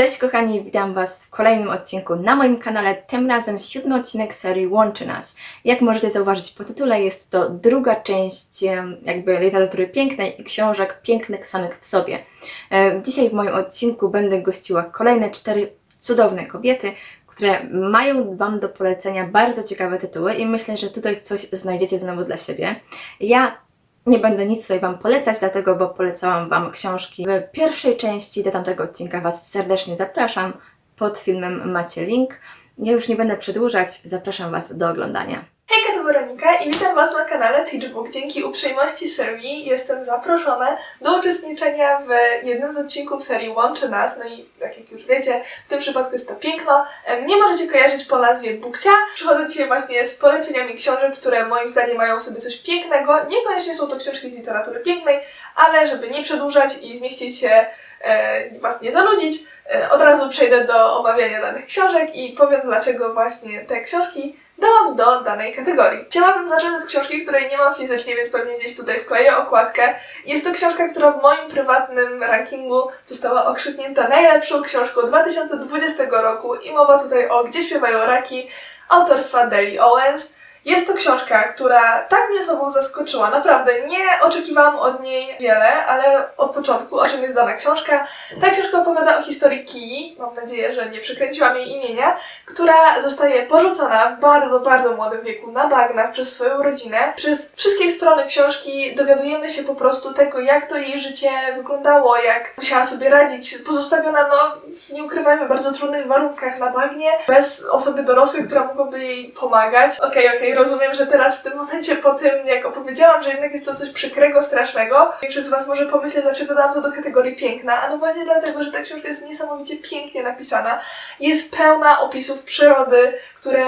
Cześć kochani, witam Was w kolejnym odcinku na moim kanale, tym razem siódmy odcinek serii Łączy Nas. Jak możecie zauważyć po tytule, jest to druga część jakby literatury pięknej i książek pięknych samych w sobie. E, Dzisiaj w moim odcinku będę gościła kolejne cztery cudowne kobiety, które mają Wam do polecenia bardzo ciekawe tytuły i myślę, że tutaj coś znajdziecie znowu dla siebie. Ja nie będę nic tutaj Wam polecać, dlatego, bo polecałam Wam książki w pierwszej części. Do tamtego odcinka Was serdecznie zapraszam. Pod filmem macie link. Ja już nie będę przedłużać, zapraszam Was do oglądania. Weronika i witam Was na kanale Teachbook. Dzięki uprzejmości Sylwii jestem zaproszona do uczestniczenia w jednym z odcinków serii Łączy Nas. No i tak jak już wiecie, w tym przypadku jest to piękno. Em, Nie możecie kojarzyć po nazwie Bukcia. Przychodzę dzisiaj właśnie z poleceniami książek, które moim zdaniem mają w sobie coś pięknego. Niekoniecznie są to książki z literatury pięknej, ale żeby nie przedłużać i zmieścić się, e, Was nie zanudzić, e, od razu przejdę do omawiania danych książek i powiem dlaczego właśnie te książki dałam do danej kategorii. Chciałabym zacząć od książki, której nie mam fizycznie, więc pewnie gdzieś tutaj wkleję okładkę. Jest to książka, która w moim prywatnym rankingu została okrzyknięta najlepszą książką 2020 roku i mowa tutaj o Gdzie śpiewają raki autorstwa Deli Owens. Jest to książka, która tak mnie sobą zaskoczyła. Naprawdę nie oczekiwałam od niej wiele, ale od początku, o czym jest dana książka. Ta książka opowiada o historii Kii, mam nadzieję, że nie przekręciłam jej imienia, która zostaje porzucona w bardzo, bardzo młodym wieku na bagnach przez swoją rodzinę. Przez wszystkie strony książki dowiadujemy się po prostu tego, jak to jej życie wyglądało, jak musiała sobie radzić, pozostawiona, no, nie ukrywajmy, bardzo trudnych warunkach na bagnie, bez osoby dorosłej, która mogłaby jej pomagać. Okej, okej, rozumiem, że teraz w tym momencie, po tym jak opowiedziałam, że jednak jest to coś przykrego, strasznego, większość z Was może pomyśleć, dlaczego dałam to do kategorii piękna, a no właśnie dlatego, że ta książka jest niesamowicie pięknie napisana, jest pełna opisów przyrody, które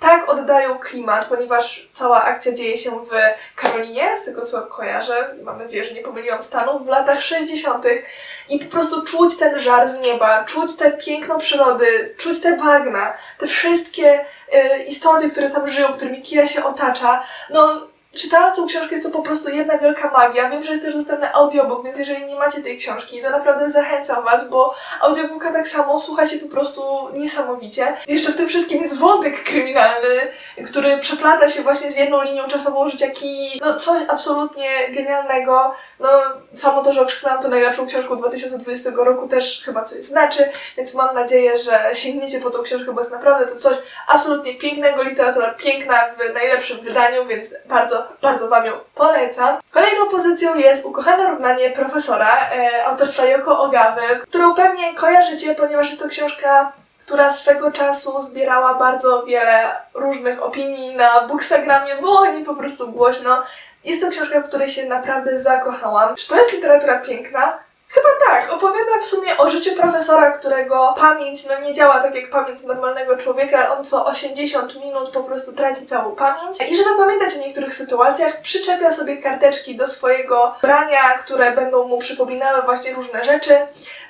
tak oddają klimat, ponieważ cała akcja dzieje się w Karolinie, z tego co kojarzę, mam nadzieję, że nie pomyliłam stanów, w latach 60. i po prostu czuć ten żar z nieba, czuć te piękno przyrody, czuć te bagna, te wszystkie istoty, które tam żyją, którymi Kija się otacza. No, czytając tą książkę jest to po prostu jedna wielka magia. Wiem, że jest też dostępny audiobook, więc jeżeli nie macie tej książki, to naprawdę zachęcam Was, bo audiobooka tak samo słucha się po prostu niesamowicie. Jeszcze w tym wszystkim jest wątek kryminalny, który przeplata się właśnie z jedną linią czasową życia Kii. No coś absolutnie genialnego. No samo to, że okrzyknęłam to najlepszą książką 2020 roku też chyba coś znaczy, więc mam nadzieję, że sięgniecie po tą książkę, bo jest naprawdę to coś absolutnie pięknego, literatura piękna w najlepszym wydaniu, więc bardzo, bardzo Wam ją polecam. Kolejną pozycją jest Ukochane równanie profesora e, autorstwa Yoko Ogawy, którą pewnie kojarzycie, ponieważ jest to książka która swego czasu zbierała bardzo wiele różnych opinii na Bookstagramie, było o niej po prostu głośno. Jest to książka, w której się naprawdę zakochałam. Czy to jest literatura piękna? Chyba tak. Opowiada w sumie o życiu profesora, którego pamięć no, nie działa tak jak pamięć normalnego człowieka. On co 80 minut po prostu traci całą pamięć. I żeby pamiętać o niektórych sytuacjach, przyczepia sobie karteczki do swojego brania, które będą mu przypominały właśnie różne rzeczy.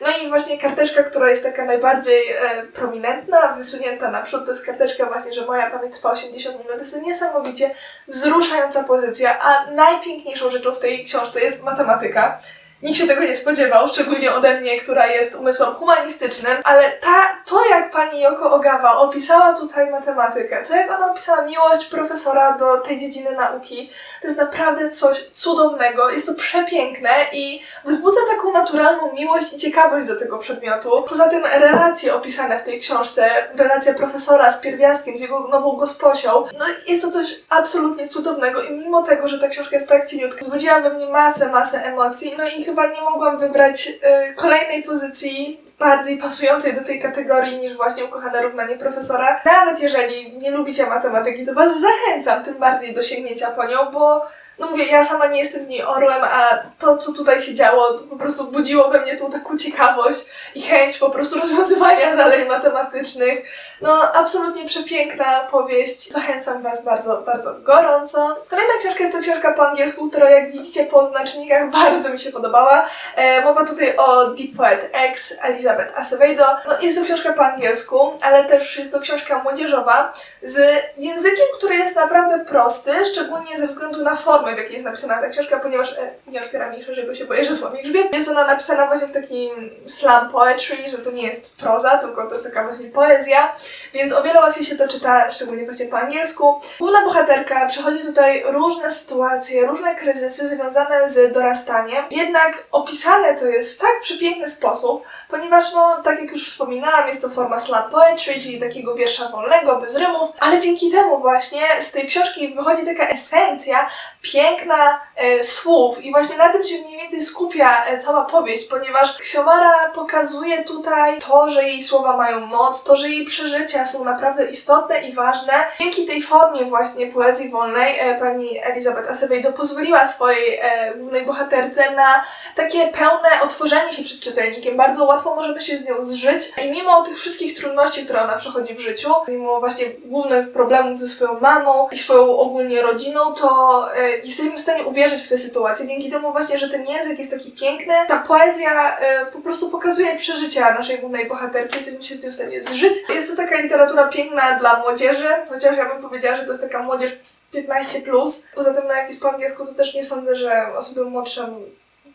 No i właśnie karteczka, która jest taka najbardziej e, prominentna, wysunięta naprzód, to jest karteczka właśnie, że moja pamięć trwa 80 minut. To jest niesamowicie wzruszająca pozycja, a najpiękniejszą rzeczą w tej książce jest matematyka. Nikt się tego nie spodziewał, szczególnie ode mnie, która jest umysłem humanistycznym, ale ta, to jak pani Yoko Ogawa opisała tutaj matematykę, to jak ona opisała miłość profesora do tej dziedziny nauki, to jest naprawdę coś cudownego, jest to przepiękne i wzbudza taką naturalną miłość i ciekawość do tego przedmiotu. Poza tym relacje opisane w tej książce, relacja profesora z pierwiastkiem, z jego nową gosposią, no jest to coś absolutnie cudownego i mimo tego, że ta książka jest tak cieniutka, wzbudziła we mnie masę, masę emocji, no i chyba nie mogłam wybrać y, kolejnej pozycji bardziej pasującej do tej kategorii niż właśnie ukochane równanie profesora. Nawet jeżeli nie lubicie matematyki, to Was zachęcam tym bardziej do sięgnięcia po nią, bo no mówię, ja sama nie jestem z niej orłem, a to, co tutaj się działo, to po prostu budziło we mnie tą taką ciekawość i chęć po prostu rozwiązywania zadań matematycznych. No, absolutnie przepiękna powieść. Zachęcam Was bardzo, bardzo gorąco. Kolejna książka jest to książka po angielsku, która jak widzicie po znacznikach bardzo mi się podobała. E, mowa tutaj o Deep Poet X Elizabeth Acevedo. No, jest to książka po angielsku, ale też jest to książka młodzieżowa z językiem, który jest naprawdę prosty, szczególnie ze względu na formę formy, w jakiej jest napisana ta książka, ponieważ e, nie otwieram jej szerzej, bo się boję, że złamie grzbiet. Jest ona napisana właśnie w takim slam poetry, że to nie jest proza, tylko to jest taka właśnie poezja, więc o wiele łatwiej się to czyta, szczególnie właśnie po angielsku. Główna bohaterka przechodzi tutaj różne sytuacje, różne kryzysy związane z dorastaniem, jednak opisane to jest w tak przepiękny sposób, ponieważ no, tak jak już wspominałam, jest to forma slam poetry, czyli takiego wiersza wolnego, bez rymów, ale dzięki temu właśnie z tej książki wychodzi taka esencja, piękna e, słów i właśnie na tym się mniej więcej skupia e, cała powieść, ponieważ Ksiomara pokazuje tutaj to, że jej słowa mają moc, to, że jej przeżycia są naprawdę istotne i ważne. Dzięki tej formie właśnie poezji wolnej e, pani Elizabeth Acevedo pozwoliła swojej e, głównej bohaterce na takie pełne otworzenie się przed czytelnikiem. Bardzo łatwo możemy się z nią zżyć i mimo tych wszystkich trudności, które ona przechodzi w życiu, mimo właśnie głównych problemów ze swoją mamą i swoją ogólnie rodziną, to e, jesteśmy w stanie uwierzyć w tę sytuację. Dzięki temu właśnie, że ten język jest taki piękny, ta poezja e, po prostu pokazuje przeżycia naszej głównej bohaterki, jesteśmy się z nią w stanie zżyć. Jest to taka literatura piękna dla młodzieży, chociaż ja bym powiedziała, że to jest taka młodzież 15+. Plus. Poza tym, no jak jest po angielsku, to też nie sądzę, że osoby młodsze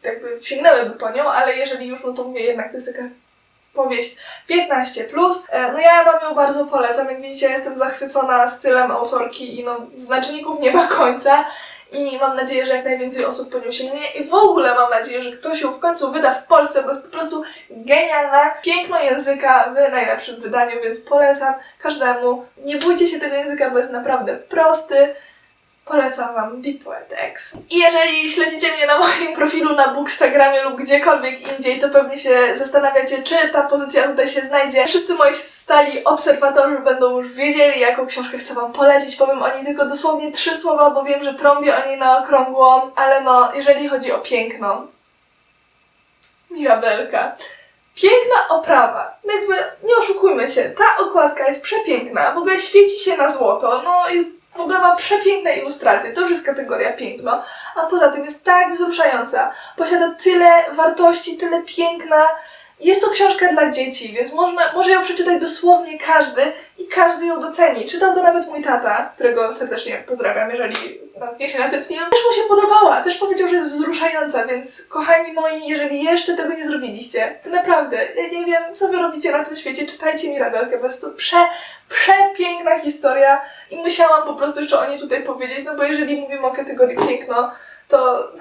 jakby sięgnęłyby po nią, ale jeżeli już, no to mówię jednak, to jest taka powieść 15+. Plus. E, No ja Wam ją bardzo polecam, jak widzicie jestem zachwycona stylem autorki i no znaczników nie ma końca. I mam nadzieję, że jak najwięcej osób po nią sięgnie. I w ogóle mam nadzieję, że ktoś ją w końcu wyda w Polsce, bo jest po prostu genialna. Piękno języka w najlepszym wydaniu, więc polecam każdemu. Nie bójcie się tego języka, bo jest naprawdę prosty. Polecam Wam Deep Poet X. I jeżeli śledzicie mnie na moim profilu na Bookstagramie lub gdziekolwiek indziej, to pewnie się zastanawiacie, czy ta pozycja tutaj się znajdzie. Wszyscy moi stali obserwatorzy będą już wiedzieli, jaką książkę chcę Wam polecić. Powiem o niej tylko dosłownie trzy słowa, bo wiem, że trąbię o niej na okrągło, ale no, jeżeli chodzi o piękno, Mirabelka. Piękna oprawa. Jakby nie oszukujmy się, ta okładka jest przepiękna. W ogóle świeci się na złoto. No i w ogóle ma przepiękne ilustracje. To już jest kategoria piękno. A poza tym jest tak wzruszająca. Posiada tyle wartości, tyle piękna. Jest to książka dla dzieci, więc można, może ją przeczytać dosłownie każdy i każdy ją doceni. Czytał to nawet mój tata, którego serdecznie pozdrawiam, jeżeli natknie się na ten film. Też mu się podobała, też powiedział, że jest wzruszająca, więc kochani moi, jeżeli jeszcze tego nie zrobiliście, naprawdę, ja nie wiem, co wy robicie na tym świecie, czytajcie Mirabelkę, jest to prze, przepiękna historia i musiałam po prostu jeszcze o niej tutaj powiedzieć, no bo jeżeli mówimy o kategorii piękno, to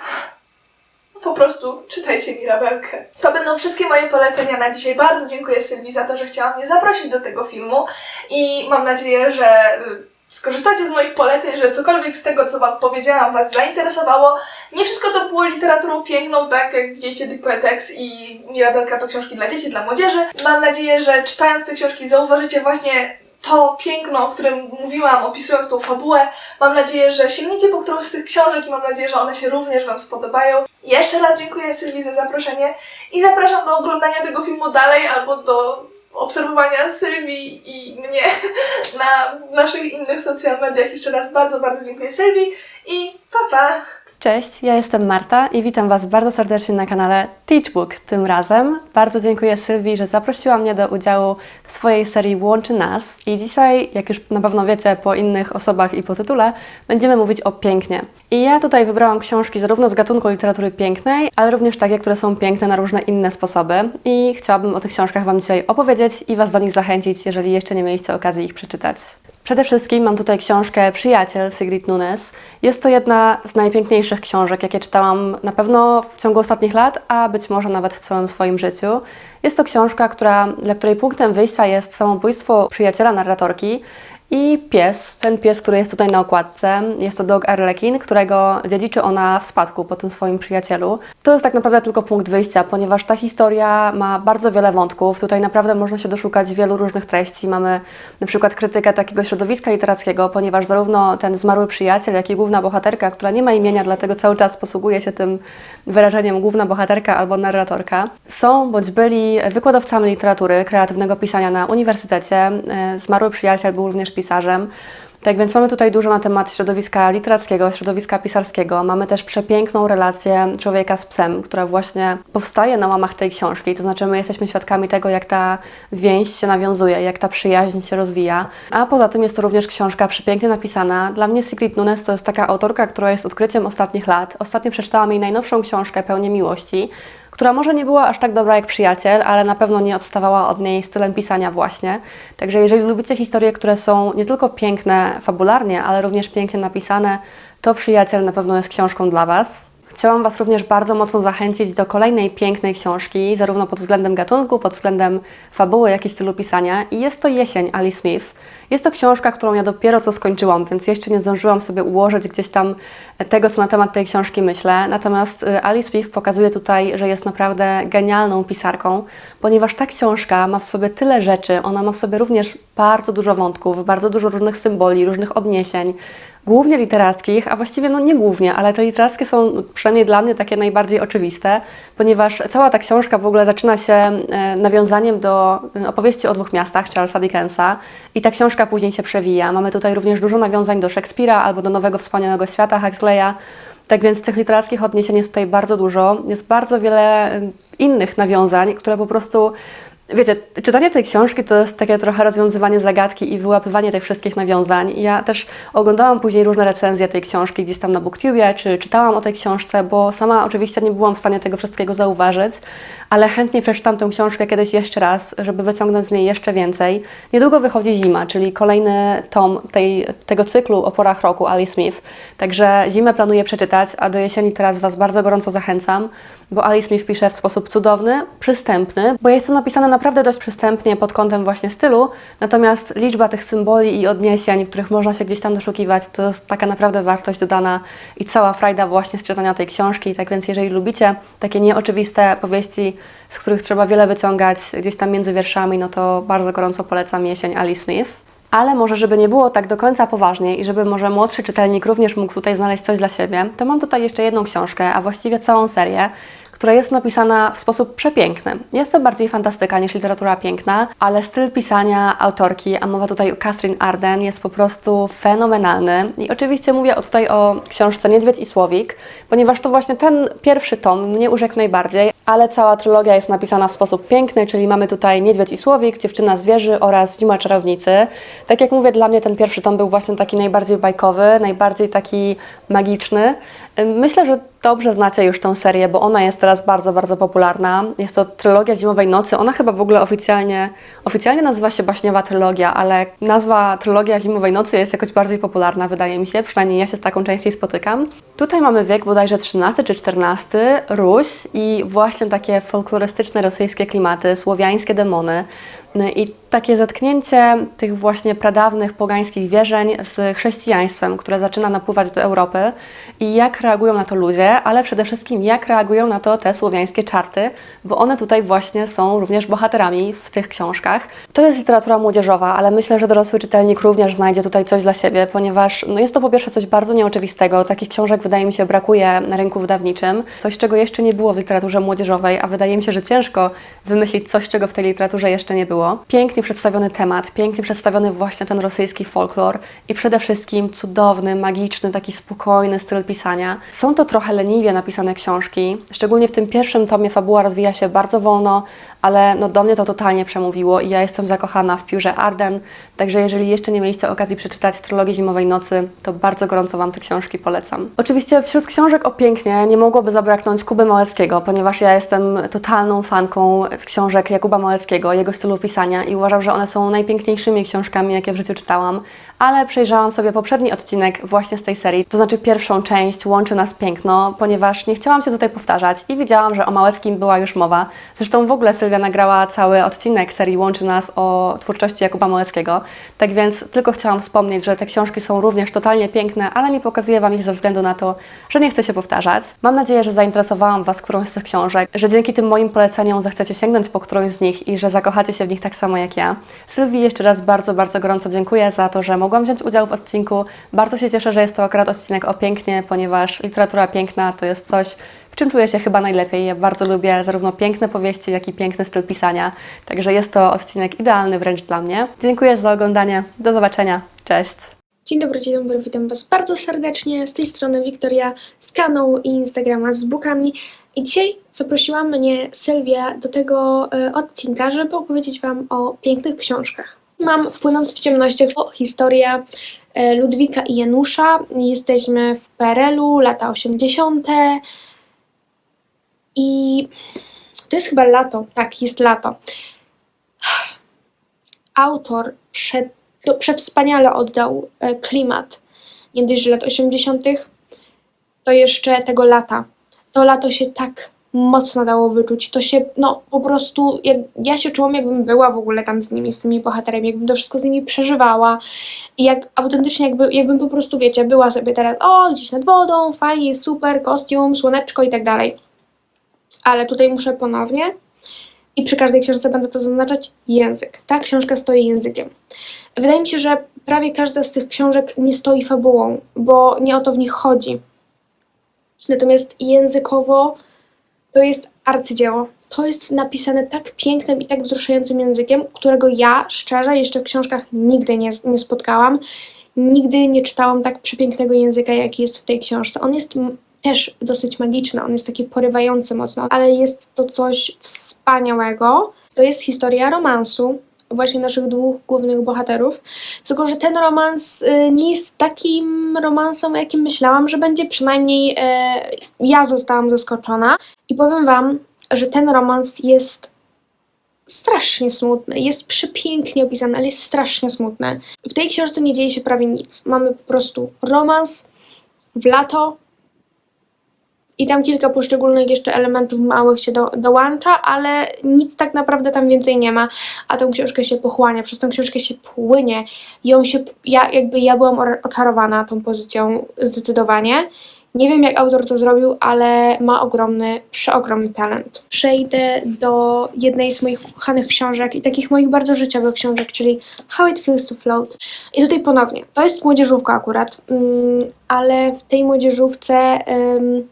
po prostu czytajcie Mirabelkę. To będą wszystkie moje polecenia na dzisiaj. Bardzo dziękuję Sylwii za to, że chciała mnie zaprosić do tego filmu i mam nadzieję, że y, skorzystacie z moich poleceń, że cokolwiek z tego, co Wam powiedziałam, Was zainteresowało. Nie wszystko to było literaturą piękną, tak jak widzieliście The Poetex i Mirabelka to książki dla dzieci, dla młodzieży. Mam nadzieję, że czytając te książki zauważycie właśnie to piękno, o którym mówiłam, opisując tą fabułę. Mam nadzieję, że sięgniecie po którąś z tych książek i mam nadzieję, że one się również Wam spodobają. Jeszcze raz dziękuję Sylwii za zaproszenie i zapraszam do oglądania tego filmu dalej albo do obserwowania Sylwii i mnie na naszych innych social mediach. Jeszcze raz bardzo, bardzo dziękuję Sylwii i pa pa! Cześć, ja jestem Marta i witam Was bardzo serdecznie na kanale Teachbook. Tym razem bardzo dziękuję Sylwii, że zaprosiła mnie do udziału w swojej serii Łączy Nas. I dzisiaj, jak już na pewno wiecie po innych osobach i po tytule, będziemy mówić o pięknie. I ja tutaj wybrałam książki zarówno z gatunku literatury pięknej, ale również takie, które są piękne na różne inne sposoby. I chciałabym o tych książkach Wam dzisiaj opowiedzieć i Was do nich zachęcić, jeżeli jeszcze nie mieliście okazji ich przeczytać. Przede wszystkim mam tutaj książkę Przyjaciel Sigrid Nunes. Jest to jedna z najpiękniejszych książek, jakie czytałam na pewno w ciągu ostatnich lat, a być może nawet w całym swoim życiu. Jest to książka, która, dla której punktem wyjścia jest samobójstwo przyjaciela narratorki i pies, ten pies, który jest tutaj na okładce, jest to dog Arlekin, którego dziedziczy ona w spadku po tym swoim przyjacielu. To jest tak naprawdę tylko punkt wyjścia, ponieważ ta historia ma bardzo wiele wątków. Tutaj naprawdę można się doszukać wielu różnych treści. Mamy na przykład krytykę takiego środowiska literackiego, ponieważ zarówno ten zmarły przyjaciel, jak i główna bohaterka, która nie ma imienia, dlatego cały czas posługuje się tym wyrażeniem główna bohaterka albo narratorka, są bądź byli wykładowcami literatury, kreatywnego pisania na uniwersytecie. E, Zmarły przyjaciel był również pisarzem. Tak więc mamy tutaj dużo na temat środowiska literackiego, środowiska pisarskiego. Mamy też przepiękną relację człowieka z psem, która właśnie powstaje na łamach tej książki. To znaczy my jesteśmy świadkami tego, jak ta więź się nawiązuje, jak ta przyjaźń się rozwija. A poza tym jest to również książka przepięknie napisana. Dla mnie Sigrid Nunes to jest taka autorka, która jest odkryciem ostatnich lat. Ostatnio przeczytałam jej najnowszą książkę Pełnię Miłości która może nie była aż tak dobra jak przyjaciel, ale na pewno nie odstawała od niej stylem pisania właśnie. Także jeżeli lubicie historie, które są nie tylko piękne fabularnie, ale również pięknie napisane, to przyjaciel na pewno jest książką dla Was. Chciałam Was również bardzo mocno zachęcić do kolejnej pięknej książki, zarówno pod względem gatunku, pod względem fabuły, jak i stylu pisania. I jest to Jesień Ali Smith. Jest to książka, którą ja dopiero co skończyłam, więc jeszcze nie zdążyłam sobie ułożyć gdzieś tam tego, co na temat tej książki myślę. Natomiast y, Ali Smith pokazuje tutaj, że jest naprawdę genialną pisarką, ponieważ ta książka ma w sobie tyle rzeczy, ona ma w sobie również bardzo dużo wątków, bardzo dużo różnych symboli, różnych odniesień, głównie literackich, a właściwie no nie głównie, ale te literackie są przynajmniej dla mnie takie najbardziej oczywiste, ponieważ cała ta książka w ogóle zaczyna się e, nawiązaniem do e, opowieści o dwóch miastach Charlesa Dickensa i ta książka później się przewija. Mamy tutaj również dużo nawiązań do Szekspira albo do Nowego Wspaniałego Świata Huxleya, tak więc tych literackich odniesień jest tutaj bardzo dużo. Jest bardzo wiele e, innych nawiązań, które po prostu Wiecie, czytanie tej książki to jest takie trochę rozwiązywanie zagadki i wyłapywanie tych wszystkich nawiązań. Ja też oglądałam później różne recenzje tej książki gdzieś tam na BookTubie, czy czytałam o tej książce, bo sama oczywiście nie byłam w stanie tego wszystkiego zauważyć, ale chętnie przeczytam tę książkę kiedyś jeszcze raz, żeby wyciągnąć z niej jeszcze więcej. Niedługo wychodzi zima, czyli kolejny tom tej, tego cyklu o porach roku Ali Smith. Także zimę planuję przeczytać, a do jesieni teraz Was bardzo gorąco zachęcam, bo Ali Smith pisze w sposób cudowny, przystępny, bo jest to napisane naprawdę dość przystępnie pod kątem właśnie stylu, natomiast liczba tych symboli i odniesień, których można się gdzieś tam doszukiwać, to jest taka naprawdę wartość dodana i cała frajda właśnie z czytania tej książki. Tak więc jeżeli lubicie takie nieoczywiste powieści, z których trzeba wiele wyciągać gdzieś tam między wierszami, no to bardzo gorąco polecam Jesień Ali Smith. Ale może, żeby nie było tak do końca poważnie i żeby może młodszy czytelnik również mógł tutaj znaleźć coś dla siebie, to mam tutaj jeszcze jedną książkę, a właściwie całą serię, która jest napisana w sposób przepiękny. Jest to bardziej fantastyka niż literatura piękna, ale styl pisania autorki, a mowa tutaj o Catherine Arden, jest po prostu fenomenalny. I oczywiście mówię tutaj o książce Niedźwiedź i Słowik, ponieważ to właśnie ten pierwszy tom mnie urzekł najbardziej, ale cała trylogia jest napisana w sposób piękny, czyli mamy tutaj Niedźwiedź i Słowik, Dziewczyna z wieży oraz Zima czarownicy. Tak jak mówię, dla mnie ten pierwszy tom był właśnie taki najbardziej bajkowy, najbardziej taki magiczny. Myślę, że dobrze znacie już tę serię, bo ona jest teraz bardzo, bardzo popularna. Jest to trylogia Zimowej Nocy. Ona chyba w ogóle oficjalnie, oficjalnie nazywa się Baśniowa Trylogia, ale nazwa Trylogia Zimowej Nocy jest jakoś bardziej popularna, wydaje mi się. Przynajmniej ja się z taką częściej spotykam. Tutaj mamy wiek bodajże XIII czy XIV, Ruś i właśnie takie folklorystyczne rosyjskie klimaty, słowiańskie demony. I takie zetknięcie tych właśnie pradawnych pogańskich wierzeń z chrześcijaństwem, które zaczyna napływać do Europy i jak reagują na to ludzie, ale przede wszystkim jak reagują na to te słowiańskie czarty, bo one tutaj właśnie są również bohaterami w tych książkach. To jest literatura młodzieżowa, ale myślę, że dorosły czytelnik również znajdzie tutaj coś dla siebie, ponieważ no jest to po pierwsze coś bardzo nieoczywistego. Takich książek wydaje mi się brakuje na rynku wydawniczym. Coś, czego jeszcze nie było w literaturze młodzieżowej, a wydaje mi się, że ciężko wymyślić coś, czego w tej literaturze jeszcze nie było. Pięknie przedstawiony temat, pięknie przedstawiony właśnie ten rosyjski folklor i przede wszystkim cudowny, magiczny, taki spokojny styl pisania. Są to trochę leniwie napisane książki, szczególnie w tym pierwszym tomie fabuła rozwija się bardzo wolno, ale no do mnie to totalnie przemówiło i ja jestem zakochana w piórze Arden, także jeżeli jeszcze nie mieliście okazji przeczytać Trylogii Zimowej Nocy, to bardzo gorąco Wam te książki polecam. Oczywiście wśród książek o pięknie nie mogłoby zabraknąć Kuby Małeckiego, ponieważ ja jestem totalną fanką książek Jakuba Małeckiego, jego stylu pisania i uważam, że one są najpiękniejszymi książkami, jakie w życiu czytałam, ale przejrzałam sobie poprzedni odcinek właśnie z tej serii, to znaczy pierwszą część Łączy nas piękno, ponieważ nie chciałam się tutaj powtarzać i widziałam, że o Małeckim była już mowa. Zresztą w ogóle Sylwia nagrała cały odcinek serii Łączy nas o twórczości Jakuba Małeckiego, tak więc tylko chciałam wspomnieć, że te książki są również totalnie piękne, ale nie pokazuję Wam ich ze względu na to, że nie chcę się powtarzać. Mam nadzieję, że zainteresowałam Was którąś z tych książek, że dzięki tym moim poleceniom zechcecie sięgnąć po którąś z nich i że zakochacie się w nich tak samo jak ja. Sylwii jeszcze raz bardzo, bardzo gorąco dziękuję za to, że mogłam wziąć udział w odcinku. Bardzo się cieszę, że jest to akurat odcinek o pięknie, ponieważ literatura piękna to jest coś, w czym czuję się chyba najlepiej. Ja bardzo lubię zarówno piękne powieści, jak i piękny styl pisania. Także jest to odcinek idealny wręcz dla mnie. Dziękuję za oglądanie. Do zobaczenia. Cześć! Dzień dobry, dzień dobry, witam Was bardzo serdecznie. Z tej strony Wiktoria z kanału i Instagrama z Bukami. I dzisiaj zaprosiła mnie Sylwia do tego e, odcinka, żeby opowiedzieć Wam o pięknych książkach. Mam Płynąc w ciemnościach, o, historia e, Ludwika i Janusza. Jesteśmy w PRL-u, lata 80. I to jest chyba lato, tak, jest lato. Autor przed to przewspaniale oddał e, klimat nie dość, lat 80., to jeszcze tego lata. To lato się tak mocno dało wyczuć. To się, no po prostu, jak, ja się czułam, jakbym była w ogóle tam z nimi, z tymi bohaterami, jakbym to wszystko z nimi przeżywała. I jak autentycznie, jakby, jakbym po prostu, wiecie, była sobie teraz, o, gdzieś nad wodą, fajnie, super, kostium, słoneczko i tak dalej. Ale tutaj muszę ponownie, i przy każdej książce będę to zaznaczać, język. Ta książka stoi językiem. Wydaje mi się, że prawie każda z tych książek nie stoi fabułą, bo nie o to w nich chodzi. Natomiast językowo to jest arcydzieło. To jest napisane tak pięknym i tak wzruszającym językiem, którego ja szczerze jeszcze w książkach nigdy nie, nie spotkałam. Nigdy nie czytałam tak przepięknego języka, jaki jest w tej książce. On jest też dosyć magiczny, on jest taki porywający mocno, ale jest to coś wspaniałego. To jest historia romansu, właśnie naszych dwóch głównych bohaterów. Tylko, że ten romans y, nie jest takim romansem, jakim myślałam, że będzie. Przynajmniej e, ja zostałam zaskoczona. I powiem Wam, że ten romans jest strasznie smutny. Jest przepięknie opisany, ale jest strasznie smutny. W tej książce nie dzieje się prawie nic. Mamy po prostu romans w lato. I tam kilka poszczególnych jeszcze elementów małych się do, dołącza, ale nic tak naprawdę tam więcej nie ma a tą książkę się pochłania, przez tą książkę się płynie. Ją się, ja jakby ja byłam oczarowana tą pozycją zdecydowanie. Nie wiem jak autor to zrobił, ale ma ogromny, przeogromny talent. Przejdę do jednej z moich ukochanych książek i takich moich bardzo życiowych książek, czyli How It Feels to Float. I tutaj ponownie, to jest młodzieżówka akurat, mm, ale w tej młodzieżówce ym,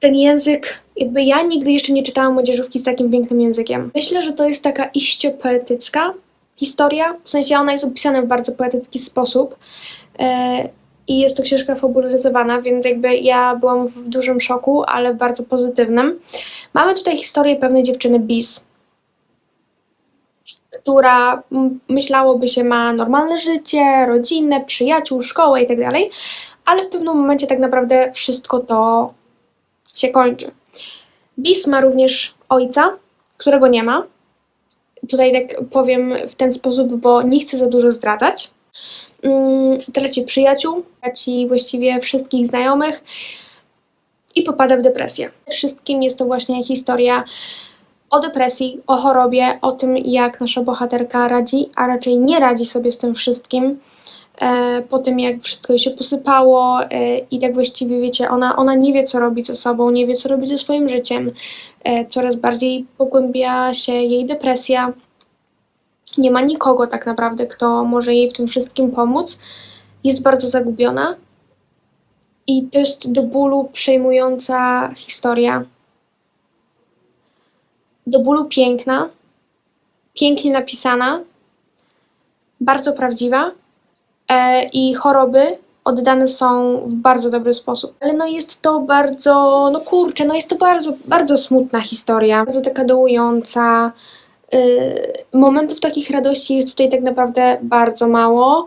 ten język, jakby ja nigdy jeszcze nie czytałam młodzieżówki z takim pięknym językiem. Myślę, że to jest taka iście poetycka historia, w sensie ona jest opisana w bardzo poetycki sposób e, i jest to książka fabularyzowana, więc jakby ja byłam w dużym szoku, ale bardzo pozytywnym. Mamy tutaj historię pewnej dziewczyny Bis, która myślałoby się ma normalne życie, rodzinę, przyjaciół, szkołę i tak dalej, ale w pewnym momencie tak naprawdę wszystko to się kończy. Bis ma również ojca, którego nie ma. Tutaj tak powiem w ten sposób, bo nie chcę za dużo zdradzać. Mm, Traci przyjaciół, traci właściwie wszystkich znajomych i popada w depresję. Wszystkim jest to właśnie historia o depresji, o chorobie, o tym, jak nasza bohaterka radzi, a raczej nie radzi sobie z tym wszystkim po tym jak wszystko się posypało e, i tak właściwie wiecie, ona, ona nie wie co robi ze sobą, nie wie co robi ze swoim życiem, e, coraz bardziej pogłębia się jej depresja. Nie ma nikogo tak naprawdę, kto może jej w tym wszystkim pomóc. Jest bardzo zagubiona i to jest do bólu przejmująca historia. Do bólu piękna, pięknie napisana, bardzo prawdziwa e, i choroby oddane są w bardzo dobry sposób. Ale no jest to bardzo, no kurczę, no jest to bardzo, bardzo smutna historia, bardzo taka dołująca. Y, momentów takich radości jest tutaj tak naprawdę bardzo mało,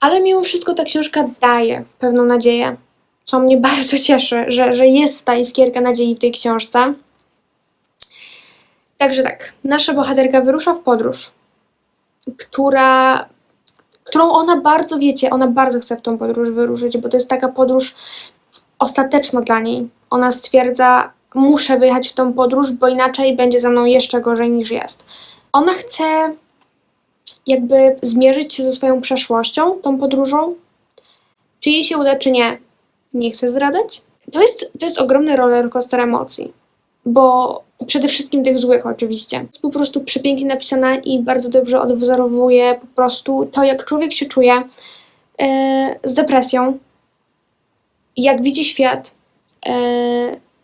ale mimo wszystko ta książka daje pewną nadzieję, co mnie bardzo cieszy, że, że jest ta iskierka nadziei w tej książce. Także tak, nasza bohaterka wyrusza w podróż, która którą ona bardzo, wiecie, ona bardzo chce w tą podróż wyruszyć, bo to jest taka podróż ostateczna dla niej. Ona stwierdza, muszę wyjechać w tą podróż, bo inaczej będzie ze mną jeszcze gorzej niż jest. Ona chce jakby zmierzyć się ze swoją przeszłością, tą podróżą. Czy jej się uda, czy nie, nie chcę zdradzać. To jest, to jest ogromny roller coaster emocji, bo przede wszystkim tych złych oczywiście. Jest po prostu przepięknie napisana i bardzo dobrze odwzorowuje po prostu to, jak człowiek się czuje e, z depresją, jak widzi świat. E,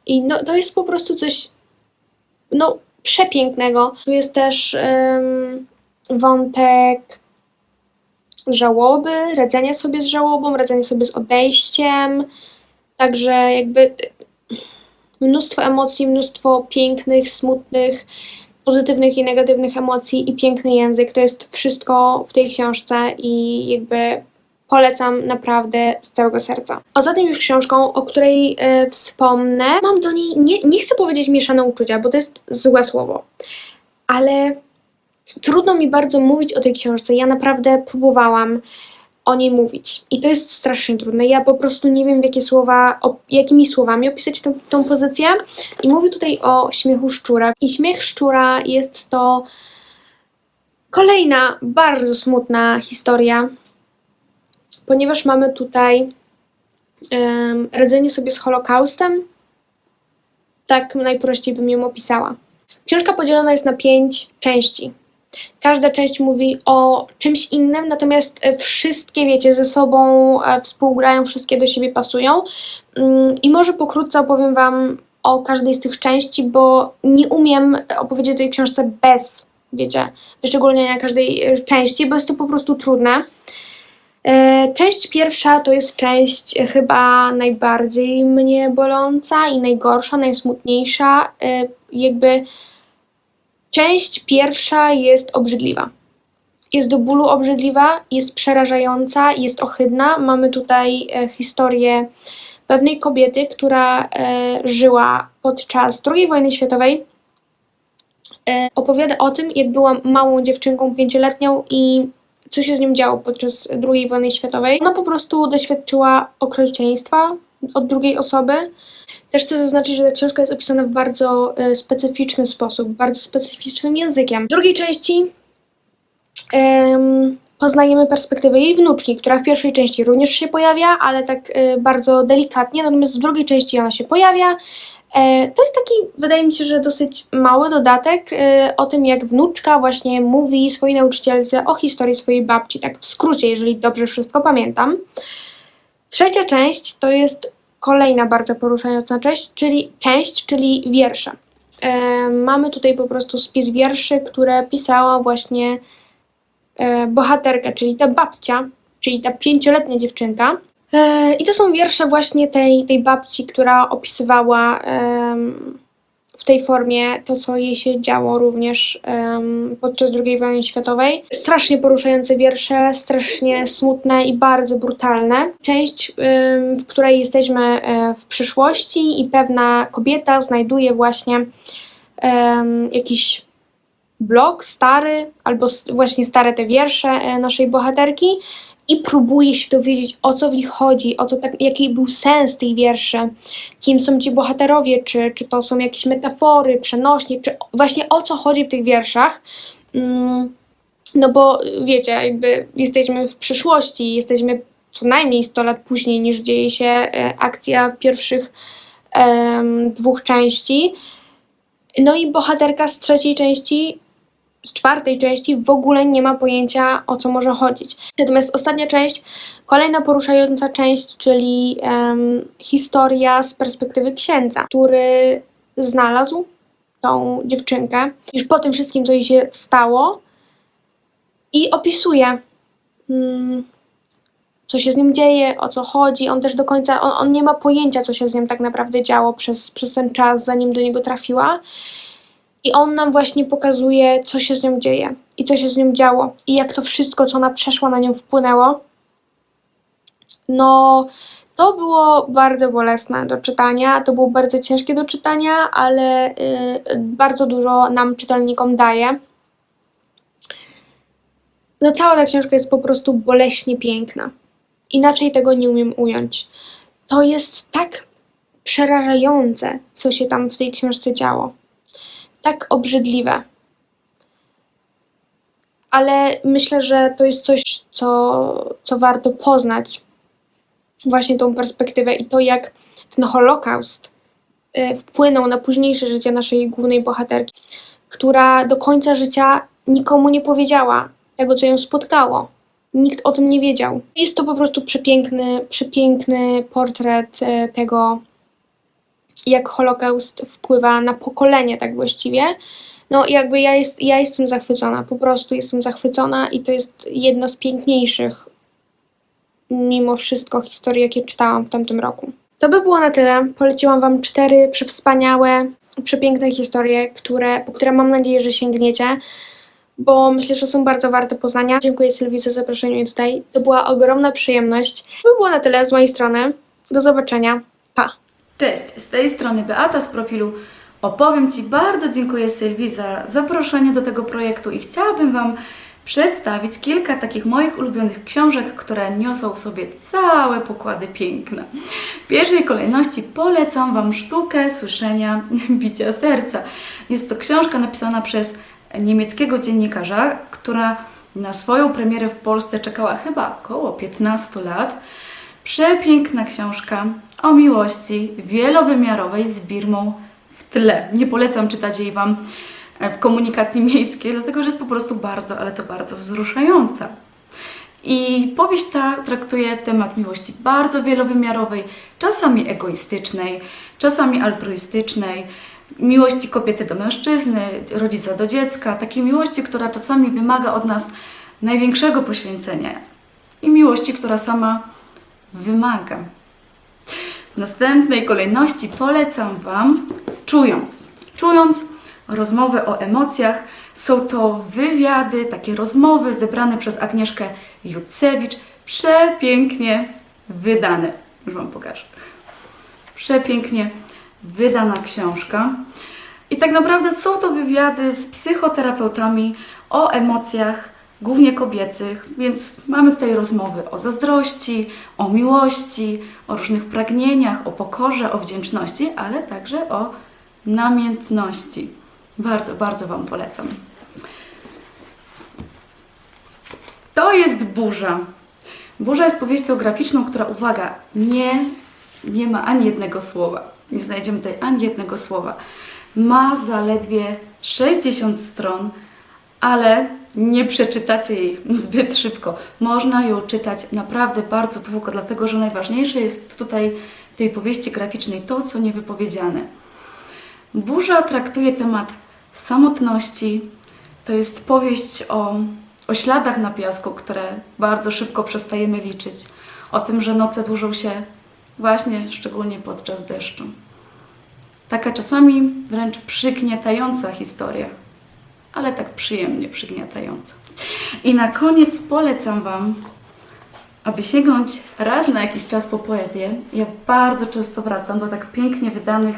I no, to jest po prostu coś no, przepięknego. Tu jest też em, wątek żałoby, radzenia sobie z żałobą, radzenia sobie z odejściem. Także jakby mnóstwo emocji, mnóstwo pięknych, smutnych, pozytywnych i negatywnych emocji i piękny język. To jest wszystko w tej książce i jakby polecam naprawdę z całego serca. Ostatnią już książką, o której e, wspomnę, mam do niej, nie, nie chcę powiedzieć mieszane uczucia, bo to jest złe słowo, ale trudno mi bardzo mówić o tej książce. Ja naprawdę próbowałam o niej mówić. I to jest strasznie trudne. Ja po prostu nie wiem, jakie słowa, o, jakimi słowami opisać tą, tą pozycję. I mówię tutaj o śmiechu szczura. I śmiech szczura jest to kolejna bardzo smutna historia, ponieważ mamy tutaj um, radzenie sobie z Holokaustem. Tak najprościej bym ją opisała. Książka podzielona jest na pięć części. Każda część mówi o czymś innym, natomiast e, wszystkie, wiecie, ze sobą e, współgrają, wszystkie do siebie pasują. Mm, I może pokrótce opowiem Wam o każdej z tych części, bo nie umiem opowiedzieć o tej książce bez, wiecie, wyszczególnienia każdej e, części, bo jest to po prostu trudne. E, Część pierwsza to jest część e, chyba najbardziej mnie boląca i najgorsza, najsmutniejsza. E, Jakby część pierwsza jest obrzydliwa. Jest do bólu obrzydliwa, jest przerażająca, jest ohydna. Mamy tutaj e, historię pewnej kobiety, która e, żyła podczas II wojny światowej. E, opowiada o tym, jak była małą dziewczynką pięcioletnią i co się z nią działo podczas II wojny światowej. Ona po prostu doświadczyła okrucieństwa od drugiej osoby. Też chcę zaznaczyć, że ta książka jest opisana w bardzo e, specyficzny sposób, bardzo specyficznym językiem. W drugiej części em, poznajemy perspektywę jej wnuczki, która w pierwszej części również się pojawia, ale tak e, bardzo delikatnie, natomiast w drugiej części ona się pojawia. E, to jest taki, wydaje mi się, że dosyć mały dodatek o tym, jak wnuczka właśnie mówi swojej nauczycielce o historii swojej babci, tak w skrócie, jeżeli dobrze wszystko pamiętam. Trzecia część to jest kolejna bardzo poruszająca część, czyli część, czyli wiersze. E, mamy tutaj po prostu spis wierszy, które pisała właśnie e, bohaterka, czyli ta babcia, czyli ta pięcioletnia dziewczynka. E, I to są wiersze właśnie tej, tej babci, która opisywała em, w tej formie to, co jej się działo również em, podczas II wojny światowej. Strasznie poruszające wiersze, strasznie smutne i bardzo brutalne. Część, em, w której jesteśmy e, w przyszłości i pewna kobieta znajduje właśnie em, jakiś blog stary, albo właśnie stare te wiersze e, naszej bohaterki i próbuje się dowiedzieć, o co w nich chodzi, o co tak, jaki był sens tych wierszy, kim są ci bohaterowie, czy, czy to są jakieś metafory, przenośnie, czy właśnie o co chodzi w tych wierszach. Mm, no bo wiecie, jakby jesteśmy w przyszłości, jesteśmy co najmniej 100 lat później niż dzieje się e, akcja pierwszych em, dwóch części. No i bohaterka z trzeciej części, z czwartej części w ogóle nie ma pojęcia o co może chodzić. Natomiast ostatnia część, kolejna poruszająca część, czyli em, historia z perspektywy księdza, który znalazł tą dziewczynkę już po tym wszystkim, co jej się stało i opisuje, mm, co się z nim dzieje, o co chodzi. On też do końca, on, on nie ma pojęcia, co się z nim tak naprawdę działo przez, przez ten czas, zanim do niego trafiła. I on nam właśnie pokazuje, co się z nią dzieje i co się z nią działo i jak to wszystko, co ona przeszła, na nią wpłynęło. No, to było bardzo bolesne do czytania, to było bardzo ciężkie do czytania, ale y, bardzo dużo nam, czytelnikom, daje. No, cała ta książka jest po prostu boleśnie piękna. Inaczej tego nie umiem ująć. To jest tak przerażające, co się tam w tej książce działo tak obrzydliwe. Ale myślę, że to jest coś, co, co warto poznać. Właśnie tą perspektywę i to, jak ten Holokaust y, wpłynął na późniejsze życie naszej głównej bohaterki, która do końca życia nikomu nie powiedziała tego, co ją spotkało. Nikt o tym nie wiedział. Jest to po prostu przepiękny, przepiękny portret y, tego, jak Holokaust wpływa na pokolenie, tak właściwie. No jakby ja, jest, ja jestem zachwycona, po prostu jestem zachwycona i to jest jedna z piękniejszych mimo wszystko historii, jakie czytałam w tamtym roku. To by było na tyle. Poleciłam Wam cztery przewspaniałe, przepiękne historie, które, po które mam nadzieję, że sięgniecie, bo myślę, że są bardzo warte poznania. Dziękuję Sylwii za zaproszenie tutaj. To była ogromna przyjemność. To by było na tyle z mojej strony. Do zobaczenia. Cześć, z tej strony Beata z profilu Opowiem Ci bardzo dziękuję Sylwii za zaproszenie do tego projektu i chciałabym Wam przedstawić kilka takich moich ulubionych książek, które niosą w sobie całe pokłady piękna. W pierwszej kolejności polecam Wam sztukę słyszenia bicia serca. Jest to książka napisana przez niemieckiego dziennikarza, która na swoją premierę w Polsce czekała chyba około 15 lat. Przepiękna książka o miłości wielowymiarowej z Birmą w tle. Nie polecam czytać jej Wam e, w komunikacji miejskiej, dlatego że jest po prostu bardzo, ale to bardzo wzruszająca. I powieść ta traktuje temat miłości bardzo wielowymiarowej, czasami egoistycznej, czasami altruistycznej, miłości kobiety do mężczyzny, rodzica do dziecka, takiej miłości, która czasami wymaga od nas największego poświęcenia i miłości, która sama wymaga. W następnej kolejności polecam Wam Czując. Czując rozmowę o emocjach. Są to wywiady, takie rozmowy zebrane przez Agnieszkę Jucewicz. Przepięknie wydane. Już Wam pokażę. Przepięknie wydana książka. I tak naprawdę są to wywiady z psychoterapeutami o emocjach, głównie kobiecych, więc mamy tutaj rozmowy o zazdrości, o miłości, o różnych pragnieniach, o pokorze, o wdzięczności, ale także o namiętności. Bardzo, bardzo Wam polecam. To jest burza. Burza jest powieścią graficzną, która, uwaga, nie, nie ma ani jednego słowa. Nie znajdziemy tutaj ani jednego słowa. Ma zaledwie 60 stron, ale nie przeczytacie jej zbyt szybko. Można ją czytać naprawdę bardzo długo, dlatego że najważniejsze jest tutaj w tej powieści graficznej to, co niewypowiedziane. Burza traktuje temat samotności. To jest powieść o, o śladach na piasku, które bardzo szybko przestajemy liczyć. O tym, że noce dłużą się właśnie szczególnie podczas deszczu. Taka czasami wręcz przygniatająca historia, ale tak przyjemnie przygniatająca. I na koniec polecam Wam, aby sięgnąć raz na jakiś czas po poezję. Ja bardzo często wracam do tak pięknie wydanych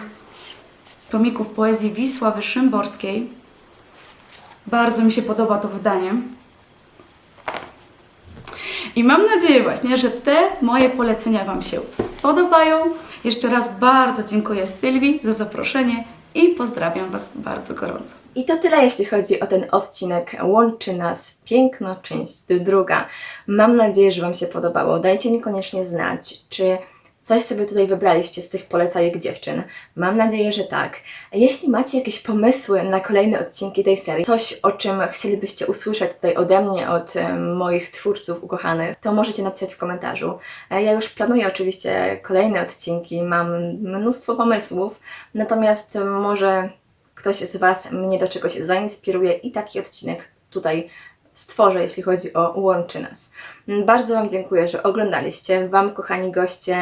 tomików poezji Wisławy Szymborskiej. Bardzo mi się podoba to wydanie. I mam nadzieję właśnie, że te moje polecenia Wam się spodobają. Jeszcze raz bardzo dziękuję Sylwii za zaproszenie i pozdrawiam Was bardzo gorąco. I to tyle, jeśli chodzi o ten odcinek. Łączy nas piękno, część druga. Mam nadzieję, że Wam się podobało. Dajcie mi koniecznie znać, czy coś sobie tutaj wybraliście z tych polecajek dziewczyn. Mam nadzieję, że tak. Jeśli macie jakieś pomysły na kolejne odcinki tej serii, coś o czym chcielibyście usłyszeć tutaj ode mnie, od e, moich twórców ukochanych, to możecie napisać w komentarzu. E, Ja już planuję oczywiście kolejne odcinki, mam mnóstwo pomysłów, natomiast może ktoś z Was mnie do czegoś zainspiruje i taki odcinek tutaj stworzę, jeśli chodzi o Łączy Nas. Bardzo Wam dziękuję, że oglądaliście. Wam, kochani goście,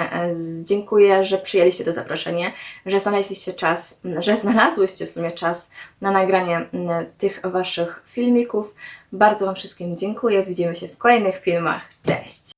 dziękuję, że przyjęliście to zaproszenie, że znaleźliście czas, że znalazłyście w sumie czas na nagranie m, tych Waszych filmików. Bardzo Wam wszystkim dziękuję. Widzimy się w kolejnych filmach. Cześć!